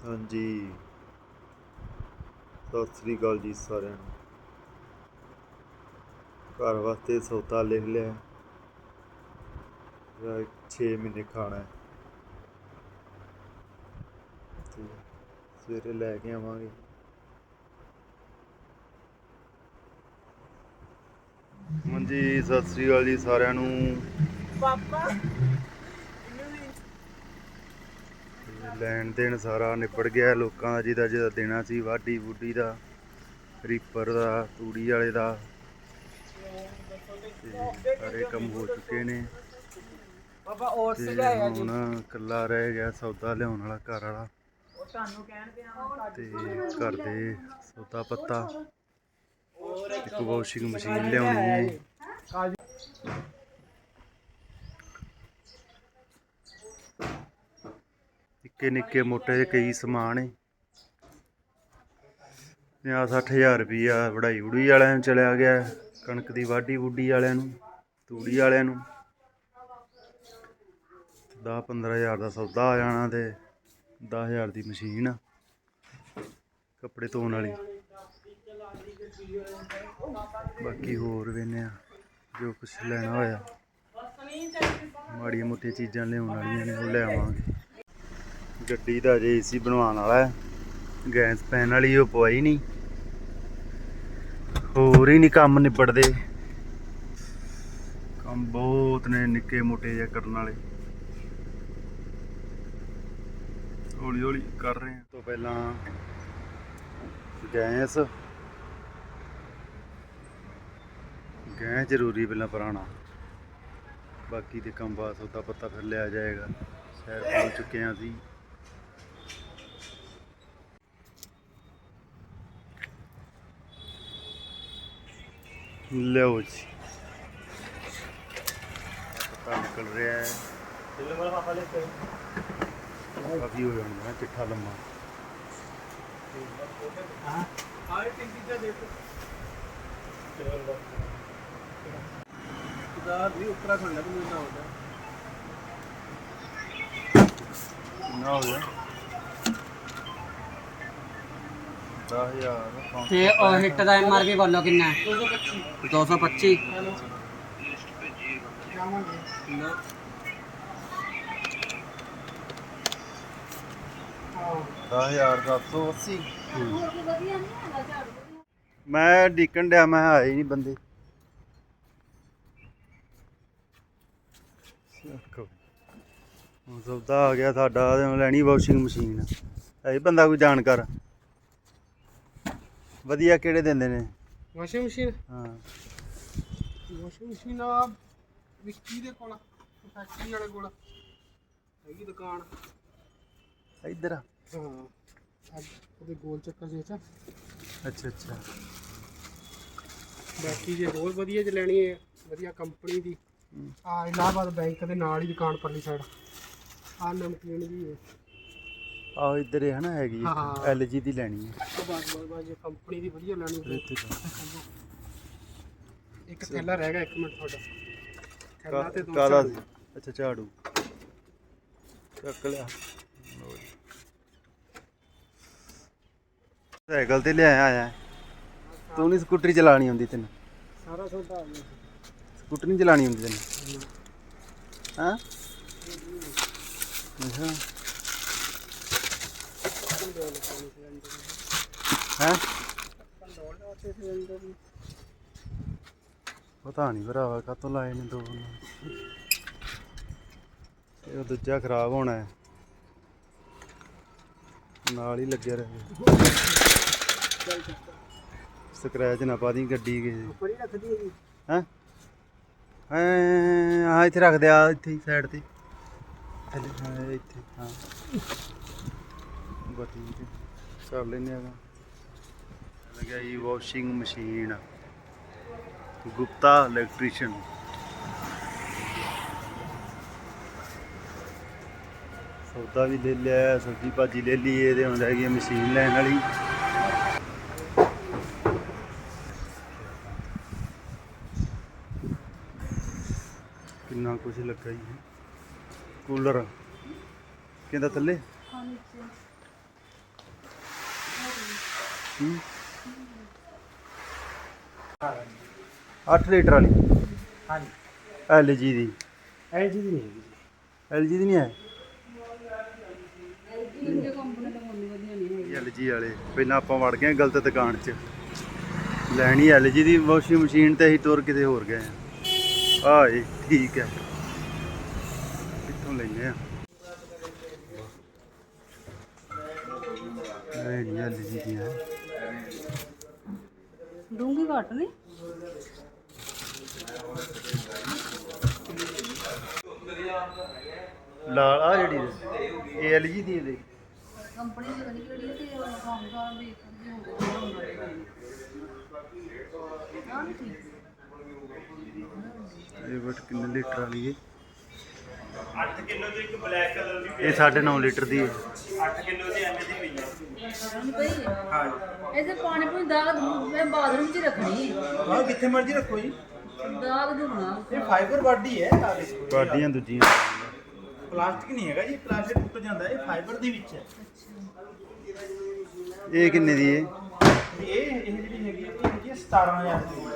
ਹਾਂਜੀ। ਸਤਿ ਸ੍ਰੀ ਅਕਾਲ ਜੀ ਸਾਰਿਆਂ ਨੂੰ। ਘਰ ਵਾਸਤੇ ਸੌਦਾ ਲਿਖ ਲਿਆ। ਜਿਹੜਾ 6 ਮਹੀਨੇ ਖਾਣਾ ਹੈ। ਤੇ ਸਵੇਰੇ ਲੈ ਕੇ ਆਵਾਂਗੇ। ਹਾਂਜੀ, ਸਤਿ ਸ੍ਰੀ ਅਕਾਲ ਜੀ ਸਾਰਿਆਂ ਨੂੰ। ਪਾਪਾ ਤੇ ਲੈਣ ਦੇਣ ਸਾਰਾ ਨਿਬੜ ਗਿਆ ਲੋਕਾਂ ਦਾ ਜਿਹਦਾ ਜਿਹਦਾ ਦੇਣਾ ਸੀ ਵਾਢੀ ਵੁੱਡੀ ਦਾ ਰੀਪਰ ਦਾ ਤੂੜੀ ਵਾਲੇ ਦਾ। ਸਾਰੇ ਕੰਮ ਹੋ ਚੁੱਕੇ ਨੇ। ਓਟਸ ਤੇ ਲਿਆਇਆ ਜੀ। ਹੁਣ ਇਕੱਲਾ ਰਹਿ ਗਿਆ ਸੌਦਾ ਲਿਆਉਣ ਵਾਲਾ ਘਰ ਵਾਲਾ। ਉਹ ਤੁਹਾਨੂੰ ਕਹਿਣ ਤੇ ਆ ਤੇ ਘਰ ਦੇ ਸੌਦਾ ਪੱਤਾ। ਇੱਕ ਵਾਸ਼ਿੰਗ ਮਸ਼ੀਨ ਲਿਆਉਣੀ ਹੈ। ਨਿੱਕੇ ਨਿੱਕੇ ਮੋਟੇ ਜਿਹੇ ਕਈ ਸਮਾਨ ਏ। 50 ਹਜ਼ਾਰ ਰੁਪਈਆ ਵੜਾਈ ਵਢੂਈ ਵਾਲਿਆਂ ਨੂੰ ਚਲਿਆ ਗਿਆ, ਕਣਕ ਦੀ ਵਾਢੀ ਵੁੱਡੀ ਵਾਲਿਆਂ ਨੂੰ, ਤੂੜੀ ਵਾਲਿਆਂ ਨੂੰ। 10 15000 ਦਾ ਸੌਦਾ ਆ ਜਾਣਾ ਤੇ 10000 ਦੀ ਮਸ਼ੀਨ ਆ, ਕੱਪੜੇ ਧੋਣ ਵਾਲੀ। ਬਾਕੀ ਹੋਰ ਵੇਨੇ ਆ, ਜੋ ਕੁਝ ਲੈਣਾ ਹੋਇਆ। ਮਾੜੀਆਂ ਮੋਟੀਆਂ ਚੀਜ਼ਾਂ ਲਿਆਉਣ ਵਾਲੀਆਂ ਨੇ, ਉਹ ਲੈ ਆਵਾਂਗੇ। ਗੱਡੀ ਦਾ ਜੇ ਏਸੀ ਬਣਵਾਉਣ ਵਾਲਾ ਗੈਸ ਪੈਣ ਵਾਲੀ, ਉਹ ਪਵਾਈ ਨਹੀਂ। ਹੋਰ ਹੀ ਨਹੀਂ ਕੰਮ ਨਿਬੜਦੇ। ਕੰਮ ਬਹੁਤ ਨੇ ਨਿੱਕੇ ਮੋਟੇ ਜਿਹਾ ਕਰਨ ਵਾਲੇ। ਹੌਲੀ ਹੌਲੀ ਕਰ ਰਹੇ ਹਾਂ। ਤੋਂ ਪਹਿਲਾਂ ਗੈਸ। ਗੈਸ ਜ਼ਰੂਰੀ ਪਹਿਲਾਂ ਪੁਰਾਣਾ। ਬਾਕੀ ਦੇ ਕੰਮ ਬਾਅਦ ਸੌਦਾ ਪੱਤਾ ਫਿਰ ਲਿਆ ਜਾਏਗਾ। ਸ਼ਹਿਰ ਪਹੁੰਚ ਚੁੱਕੇ ਹਾਂ ਅਸੀਂ। ਲਿਓ ਜੀ। ਪਤਾ ਨਿਕਲ ਰਿਹਾ ਹੈ। ਕਾਫੀ ਹੋ ਜਾਣਾ ਹੈ ਚਿੱਠਾ ਲੰਮਾ। ਆਏ ਟਿੰਕੀ ਤੇ ਦੇਖੋ। ਦਾ ਵੀ ਉੱਤਰਾਖੰਡ ਦਾ ਵੀ ਨਾ ਹੁੰਦਾ ਕਿੰਨਾ ਹੋ ਗਿਆ? 10000 ਤੇ ਉਹ ਹਿੱਟ ਦਾ ਐਮਆਰਪੀ ਬੋਲੋ ਕਿੰਨਾ? ਹੈ 225 10780 ਮੈਂ ਡੀਕਣ ਡਿਆ ਮੈਂ ਆਏ ਨਹੀਂ ਬੰਦੇ। ਹੁਣ ਸੌਦਾ ਆ ਗਿਆ ਸਾਡਾ ਲੈਣੀ ਵਾਸ਼ਿੰਗ ਮਸ਼ੀਨ ਹੈ ਬੰਦਾ ਕੋਈ ਜਾਣਕਾਰ ਵਧੀਆ ਕਿਹੜੇ ਦਿੰਦੇ ਨੇ? Washing machine? ਹਾਂ। ਵਾਸ਼ਿੰਗ ਮਸ਼ੀਨ ਆ ਵਿੱਕੀ ਦੇ ਕੋਲ ਫੈਕਟਰੀ ਵਾਲੇ ਕੋਲ। ਹੈਗੀ ਦੁਕਾਨ। ਇੱਧਰ ਆ। ਹਾਂ। ਅੱਜ ਉਹਦੇ ਗੋਲ ਚੱਕਰ ਜੇ ਚ। ਅੱਛਾ ਅੱਛਾ। ਬਾਕੀ ਜੇ ਹੋਰ ਵਧੀਆ ਚ ਲੈਣੀ ਹੈ ਵਧੀਆ ਕੰਪਨੀ ਦੀ। ਆ ਇਲਾਹਾਬਾਦ ਬੈਂਕ ਦੇ ਨਾਲ ਹੀ ਦੁਕਾਨ ਪਰਲੀ ਸਾਈਡ ਆ ਨਮਕੀਨ ਵੀ ਹੈ। ਆਹੋ ਇੱਧਰ ਹੀ ਹੈ। ਨਾ ਹੈਗੀ ਹਾਂ। ਐਲਜੀ ਦੀ ਲੈਣੀ ਹੈ। ਬਸ ਬਸ ਬਸ ਜੇ ਕੰਪਨੀ ਦੀ ਵਧੀਆ ਲੈਣੀ ਹੋਵੇ। ਇੱਥੇ ਤਾਂ। ਇੱਕ ਥੈਲਾ ਰਹਿ ਗਿਆ ਇੱਕ ਮਿੰਟ ਤੁਹਾਡਾ। ਥੈਲਾ ਤੇ ਦੋ ਕਾਦਾ ਝਾੜੂ। ਅੱਛਾ ਝਾੜੂ। ਚੱਕ ਲਿਆ। ਲਓ ਜੀ। ਸਾਈਕਲ ਤੇ ਲਿਆਇਆ ਆਇਆ। ਤੂੰ ਨਹੀਂ ਸਕੂਟਰੀ ਚਲਾਣੀ ਆਉਂਦੀ ਤੈਨੂੰ। ਸਾਰਾ ਸੌਦਾ ਆ ਗਿਆ ਸਕੂਟਰ ਨਹੀਂ ਚਲਾਣੀ ਆਉਂਦੀ ਤੈਨੂੰ। ਹਾਂ? ਅੱਛਾ। ਹੈ? ਪਤਾ ਨਹੀਂ ਭਰਾਵਾ ਕਾਤੋਂ ਲਾਏ ਨੇ ਦੋ ਇਹ ਉਹ ਦੂਜਾ ਖਰਾਬ ਹੋਣਾ ਹੈ। ਨਾਲ ਹੀ ਲੱਗਿਆ ਰਹੇ। ਸਕ੍ਰੈਚ ਨਾ ਪਾ ਦੀ ਗੱਡੀ ਕਿਸੇ ਦੀ ਬੜੀ ਰੱਖਦੀ ਹੈ? ਜੀ ਹੈਂ ਹਾਂ ਆ ਇੱਥੇ ਰੱਖ ਦੇ ਆ, ਇੱਥੇ ਸਾਈਡ ਤੇ। ਥੱਲੇ ਇੱਥੇ, ਹਾਂ। ਬਸ ਠੀਕ ਹੈ। ਕਰ ਲੈਨੇ ਆਗਾ ਲੱਗਿਆ ਜੀ ਵਾਸ਼ਿੰਗ ਮਸ਼ੀਨ ਗੁਪਤਾ ਇਲੈਕਟ੍ਰੀਸ਼ੀਅਨ ਸੌਦਾ ਵੀ ਲੈ ਲਿਆ, ਸਬਜ਼ੀ ਭਾਜੀ ਲੈ ਲਈ ਇਹਦੇ ਹੁਣ ਰਹਿ ਮਸ਼ੀਨ ਲੈਣ ਵਾਲੀ। ਕਿੰਨਾ ਕੁਝ ਲੱਗਾ ਜੀ। ਕੂਲਰ। ਕਹਿੰਦਾ ਥੱਲੇ ਹੂੰ 8 ਲੀਟਰ ਵਾਲੀ? ਹਾਂਜੀ। ਐਲਜੀ ਦੀ। ਐਲਜੀ ਦੀ ਨਹੀਂ ਹੈਗੀ ਜੀ। ਐਲਜੀ ਦੀ ਨਹੀਂ ਹੈ? ਐਲਜੀ ਵਾਲੇ। ਪਹਿਲਾਂ ਆਪਾਂ ਵੜ ਗਏ ਗਲਤ ਦੁਕਾਨ 'ਚ। ਲੈਣੀ ਐਲਜੀ ਦੀ ਵਾਸ਼ਿੰਗ ਮਸ਼ੀਨ ਤੇ ਅਸੀਂ ਤੁਰ ਕਿਤੇ ਹੋਰ ਗਏ ਆ ਆ ਜੀ ਠੀਕ ਹੈ। ਕਿੱਥੋਂ ਲੈਨੇ ਆ? ਲੈਣੀ ਐਲਜੀ ਦੀ ਹੈ। ਡੂੰਗੀ ਘੱਟ ਨਹੀਂ। ਲਾਲ ਆ ਜਿਹੜੀ ਇਹ ਐਲਜੀ ਦੀ ਦੇਖ। ਕੰਪਨੀ ਦੀ ਕਿਹੜੀ ਹੈ ਤੇ ਉਹ ਕੰਮ ਦਾ ਵੀ ਕਰਦੇ ਹੁੰਦੇ ਹਾਂ ਇਹ ਬਟ ਕਿੰਨੇ ਲੀਟਰ ਵਾਲੀ ਹੈ? 8 ਕਿਲੋ ਦੀ ਇੱਕ ਬਲੈਕ ਕਲਰ ਦੀ ਇਹ 9.5 ਲੀਟਰ ਦੀ ਹੈ। ਨਹੀਂ ਪਈ ਹਾਂ। ਇਹਦੇ ਪਾਣੀ ਪੂਣੀ ਦਾਗ ਮੈਂ ਬਾਥਰੂਮ 'ਚ ਹੀ ਰੱਖਣੀ ਹੈ ਹਾਂ ਜਿੱਥੇ ਮਰਜ਼ੀ ਰੱਖੋ ਜੀ। ਦਾਗ ਧੁਣਾ ਇਹ ਫਾਈਬਰ ਬਾਡੀ ਹੈ ਬਾਡੀਆਂ ਦੂਜੀਆਂ। ਪਲਾਸਟਿਕ ਨਹੀਂ ਹੈਗਾ ਜੀ ਪਲਾਸਟਿਕ ਟੁੱਟ ਜਾਂਦਾ ਇਹ ਫਾਈਬਰ ਦੇ ਵਿੱਚ ਹੈ। ਇਹ ਕਿੰਨੇ ਦੀ ਹੈ? ਇਹ ਇਹ ਜਿਹੜੀ ਹੈਗੀ ਹੈ, ਇਹ ਹੈਗੀ ਹੈ 17000 ਦੀ।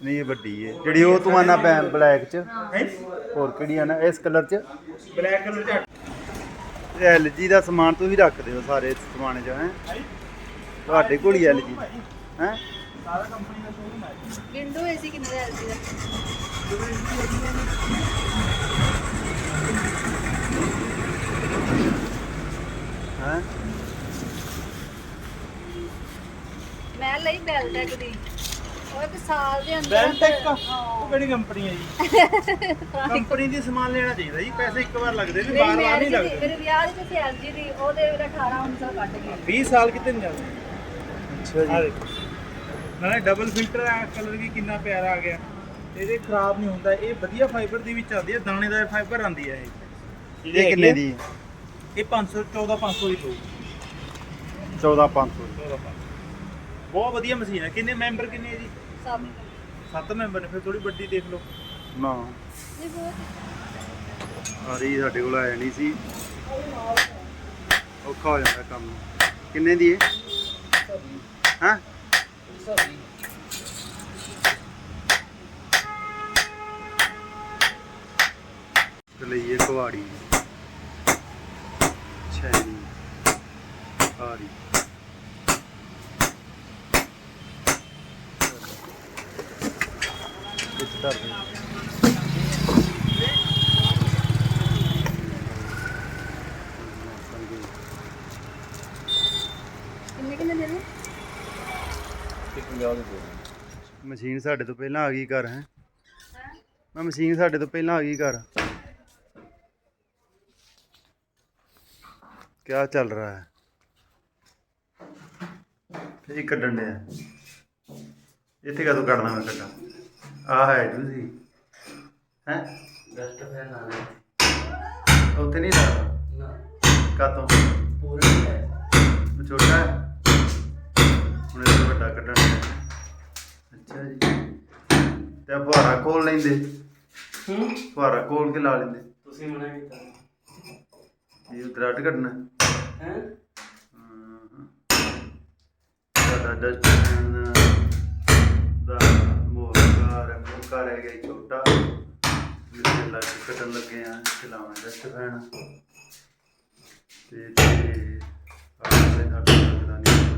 ਨਹੀਂ ਇਹ ਵੱਡੀ ਹੈ। ਜਿਹੜੀ ਉਹ ਤੂੰ ਆਨਾ ਬਲੈਕ ਚ। ਹੈ? ਹੋਰ ਕਿਹੜੀ ਆ ਨਾ ਇਸ ਕਲਰ ਚ? ਬਲੈਕ ਕਲਰ ਇਹ ਐਲਜੀ ਦਾ ਸਮਾਨ ਤੁਸੀਂ ਰੱਖਦੇ ਹੋ ਸਾਰੇ ਸਮਾਨੇ ਚ ਹੈ। ਤੁਹਾਡੇ ਕੋਲ ਹੀ ਐਲਜੀ ਹੈ? ਸਾਰਾ ਕੰਪਨੀ ਦਾ ਸ਼ੋਰੂਮ ਹੈ ਜੀ। ਵਿੰਡੋ ਏਸੀ ਕਿੰਨੇ ਦਾ ਐਲਜੀ ਦਾ? ਹੈ? ਮੈਂ ਲਈ ਬੈਲਟੈਕ ਦੀ। ਉਹ ਇੱਕ ਸਾਲ ਦੇ ਅੰਦਰ ਬੈਲਟੈਕ ਉਹ ਹਾਂ। ਕਿਹੜੀ ਕੰਪਨੀ ਹੈ ਜੀ? ਕੰਪਨੀ ਦੀ ਸਮਾਨ ਲੈਣਾ ਚਾਹੀਦਾ ਜੀ ਪੈਸੇ ਇੱਕ ਵਾਰ ਲੱਗਦੇ ਨੇ ਮੇਰੀ ਬਾਰ ਬਾਰ ਨਹੀਂ marriage ਦੀ- ਲੱਗਦੇ। ਮੇਰੇ ਵਿਆਹ ਦੀ ਤੇ ਐਲਜੀ ਦੀ ਉਹਦੇ ਵੇਲੇ 18 1900 ਕੱਟ ਗਏ। 20 ਸਾਲ ਕਿਤੇ ਨਹੀਂ ਜਾਂਦੇ ਅੱਛਾ ਆ ਜੀ ਦੇਖੋ। ਨਾਲੇ ਡਬਲ ਫਿਲਟਰ ਆ ਕਲਰ ਵੀ ਕਿੰਨਾ ਪਿਆਰਾ ਆ ਗਿਆ। ਇਹਦੇ ਖਰਾਬ ਨਹੀਂ ਹੁੰਦਾ ਇਹ ਵਧੀਆ ਫਾਈਬਰ ਦੇ ਵਿੱਚ ਆਉਂਦੀ ਹੈ ਦਾਣੇਦਾਰ ਫਾਈਬਰ ਆਉਂਦੀ ਹੈ ਇਹ। ਇਹ ਕਿੰਨੇ ਦੀ? ਇਹ 500 14500 ਦੀ ਪਊ। 14500 14500 ਬਹੁਤ ਵਧੀਆ ਮਸ਼ੀਨ ਹੈ। ਕਿੰਨੇ ਮੈਂਬਰ ਕਿੰਨੇ ਹੈ ਜੀ? ਸਭ 7 ਮੈਂਬਰ ਨੇ ਫਿਰ ਥੋੜੀ ਵੱਡੀ ਦੇਖ ਲਓ। ਨਾ। ਇਹ ਬਹੁਤ ਆ ਰਹੀ ਸਾਡੇ ਕੋਲ ਆਇਆ ਨਹੀਂ ਸੀ। ਔਖਾ ਹੋ ਜਾਂਦਾ ਕੰਮ। ਕਿੰਨੇ ਦੀ ਹੈ ਹਾਂ? ਤੇ ਲਈਏ ਕੁਹਾੜੀ। ਛੈਣੀ। ਆਰੀ ਧਰ ਦੇ ਕਿੰਨੇ ਕਿੰਨੇ ਦੇ ਨੇ। ਮਸ਼ੀਨ ਸਾਡੇ ਤੋਂ ਪਹਿਲਾਂ ਆ ਗਈ ਘਰ ਹੈ। ਮੈਂ ਮਸ਼ੀਨ ਸਾਡੇ ਤੋਂ ਪਹਿਲਾਂ ਆ ਗਈ ਘਰ। ਕੀ ਚੱਲ ਰਿਹਾ ਹੈ? ਇਹ ਕੱਢਣ ਡਿਆ। ਇੱਥੇ ਕਦੋਂ ਕੱਢਣਾ ਮੈਂ ਕੱਢਾਂ? ਆ ਹੈ ਜੂਸੀ ਹੈ? ਡਸਟ ਫੈਨ ਲਾਣਾ ਉੱਥੇ ਨਹੀਂ ਲਾ ਨਾ। ਕਾਤੋਂ? ਪੂਰਾ ਹੈ ਉਹ ਛੋਟਾ ਹੈ। ਹੁਣ ਇਹ ਵੱਡਾ ਕੱਢਣ ਅੱਛਾ ਜੀ। ਤੇ ਫੁਹਾਰਾ ਖੋਲ ਲੈਂਦੇ। ਹੂੰ? ਫੁਹਾਰਾ ਖੋਲ ਕੇ ਲਾ ਲੈਂਦੇ। ਤੁਸੀਂ ਮਨਾ ਕੀਤਾ। ਇਹ ਦਰਾਟ ਕੱਢਣਾ। ਹੈ? ਹਾਂ। ਸਾਡਾ ਡਸਟਬਿਨ ਦਾ ਮੋਹਕਾਰ ਮੋਹਕਾਰ ਹੈ ਗਿਆ ਛੋਟਾ। ਜਿਹਦੇ ਲੱਗ ਕੱਟਣ ਲੱਗੇ ਆ ਚਲਾਵਾਂ ਡਸਟਬਿਨ ਤੇ ਤੇ ਆਪਣੇ ਸਾਡੇ ਲੱਗਦਾ ਨਹੀਂ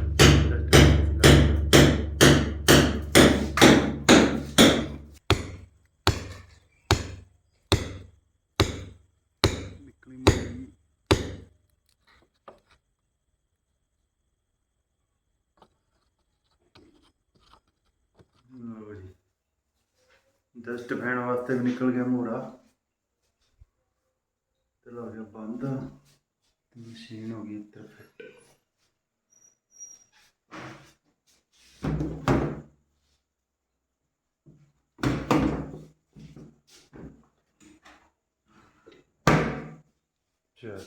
ਡਸਟ ਫੈਨ ਵਾਸਤੇ ਵੀ ਨਿਕਲ ਗਿਆ ਮੋੜਾ ਤੇ ਲੱਗ ਗਿਆ ਬੰਦ। ਤੇ ਮਸ਼ੀਨ ਹੋ ਗਈ ਇੱਧਰ ਫਿੱਟ ਚਲ।